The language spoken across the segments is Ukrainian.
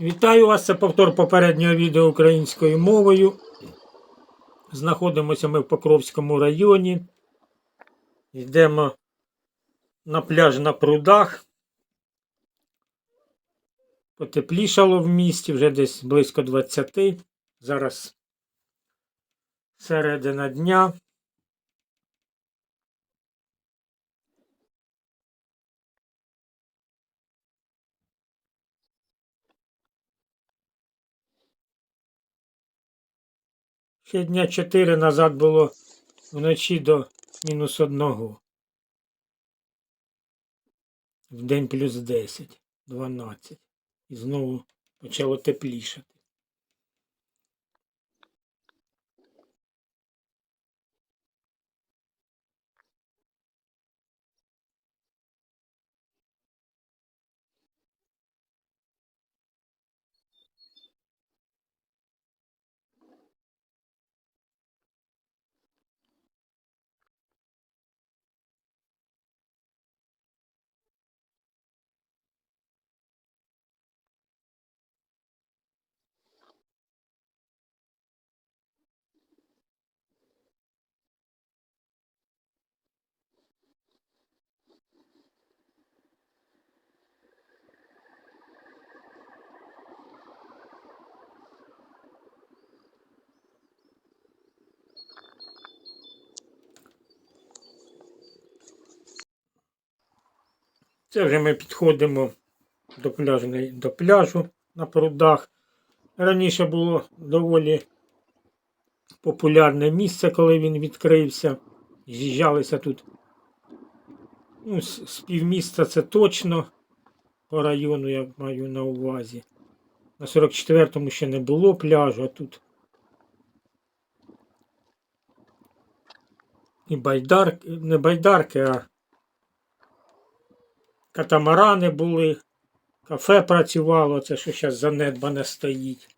Вітаю вас, це повтор попереднього відео українською мовою. Знаходимося ми в Покровському районі. Йдемо на пляж на прудах. Потеплішало в місті, вже десь близько 20. Зараз середина дня. Ще дня 4 назад було вночі до мінус одного. В день плюс 10, 12. І знову почало теплішати. Це вже ми підходимо до, пляжної, до пляжу на прудах. Раніше було доволі популярне місце, коли він відкрився. З'їжджалися тут. Ну, з, півміста це точно по району я маю на увазі. На 44-му ще не було пляжу, а тут і байдарки, не байдарки, а катамарани були, кафе працювало, це що зараз занедбане стоїть.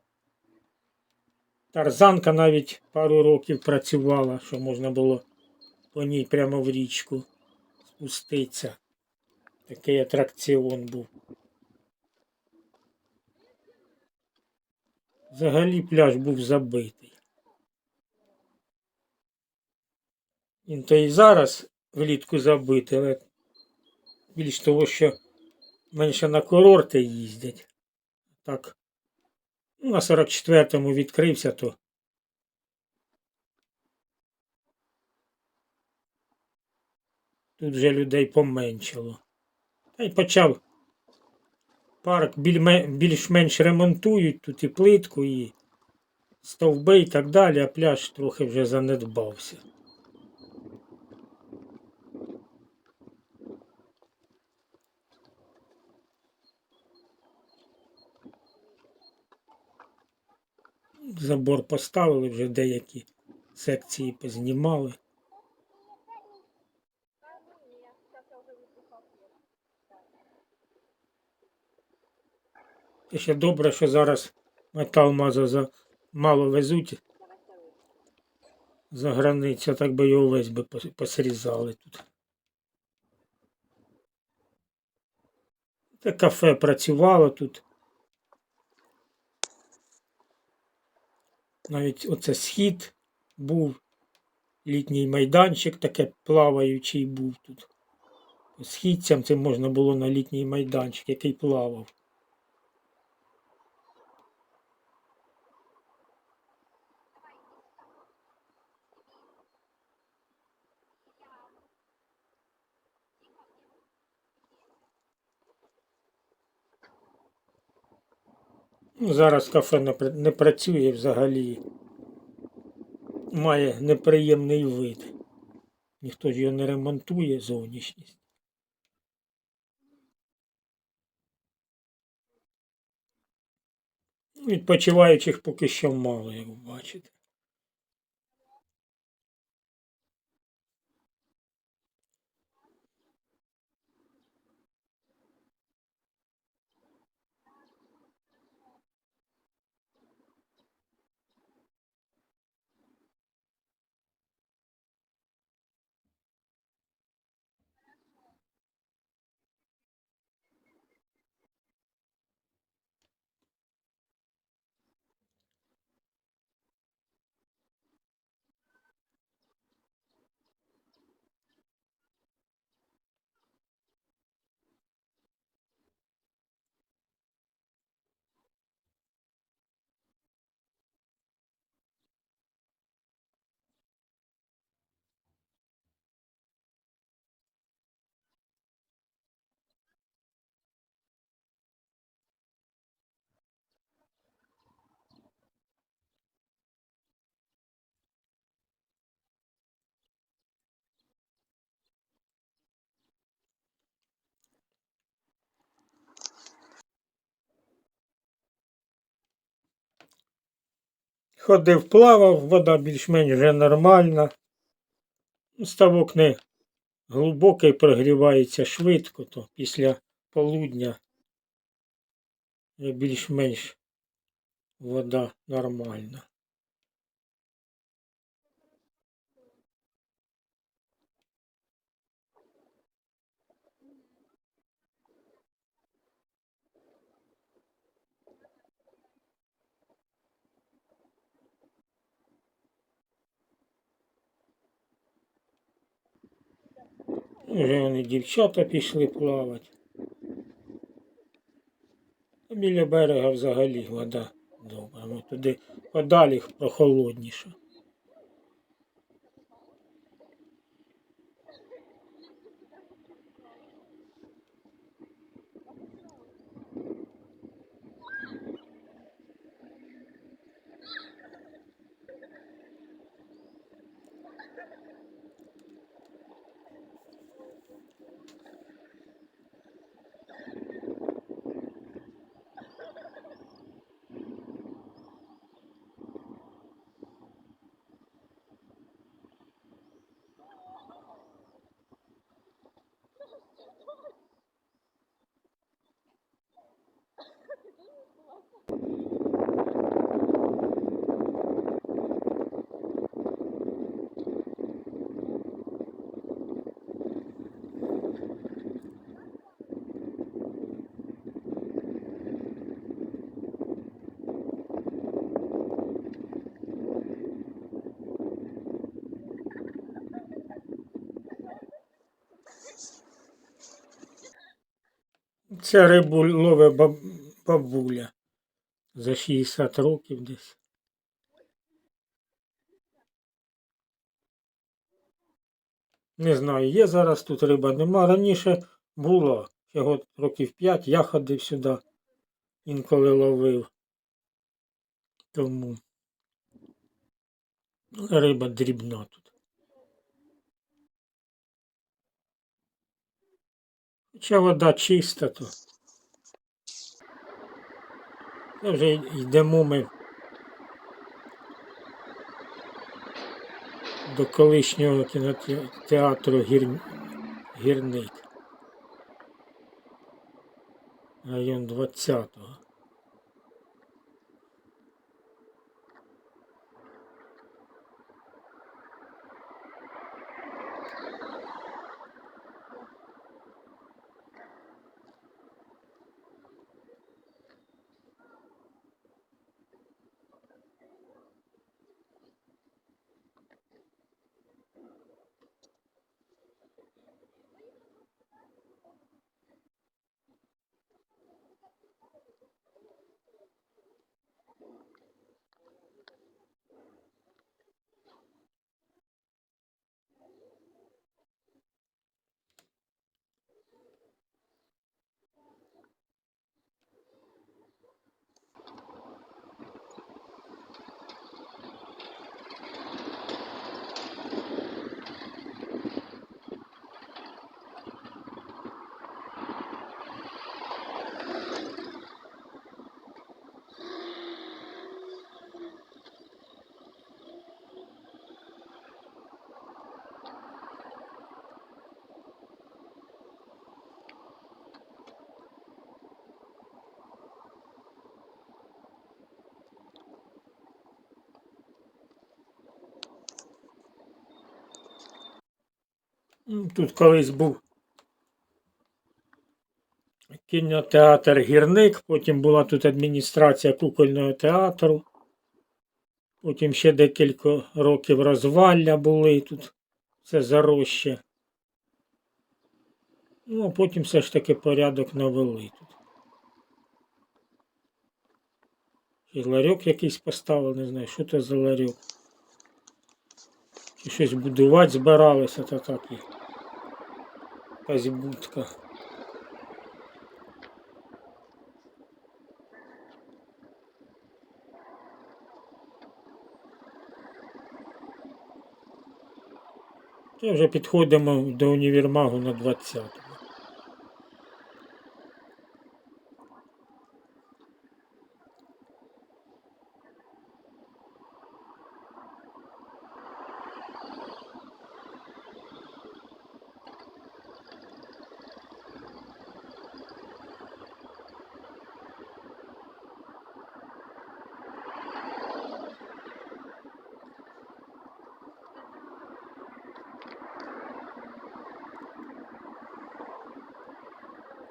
Тарзанка навіть пару років працювала, що можна було по ній прямо в річку спуститися. Такий атракціон був. Взагалі пляж був забитий. Він то і зараз влітку забитий, але більш того, що менше на курорти їздять. Так, ну, на 44-му відкрився, то тут вже людей поменшало. Та й почав парк більш-менш ремонтують тут і плитку, і стовби і так далі, а пляж трохи вже занедбався. Забор поставили, вже деякі секції познімали. І ще добре, що зараз метал мазо за мало везуть за границю, так би його весь би посрізали тут. Це кафе працювало тут. Навіть оце схід був, літній майданчик таке плаваючий був тут. Східцям це можна було на літній майданчик, який плавав. Зараз кафе не, працює взагалі. Має неприємний вид. Ніхто ж його не ремонтує зовнішність. Ну, Відпочиваючих поки що мало, як бачите. Ходив, плавав, вода більш-менш вже нормальна. Ставок не глибокий, прогрівається швидко, то після полудня більш-менш вода нормальна. Вже вони дівчата пішли плавати. Біля берега взагалі вода добра. Ну, туди подалі прохолодніше. Це рибу баб... бабуля за 60 років десь. Не знаю, є зараз тут риба, нема. Раніше було. Його років 5 я ходив сюди, інколи ловив. Тому риба дрібна тут. Хоча вода чиста. Це вже йдемо ми до колишнього кінотеатру Гір... Гірник. Район 20-го. Тут колись був кінотеатр Гірник, потім була тут адміністрація кукольного театру. Потім ще декілька років розвалля були тут. Це зароща. Ну, а потім все ж таки порядок навели тут. І ларьок якийсь поставив, не знаю, що це за ларьок. Чи щось будувати збиралися, то так і. Якась будка. Вже підходимо до універмагу на 20-му.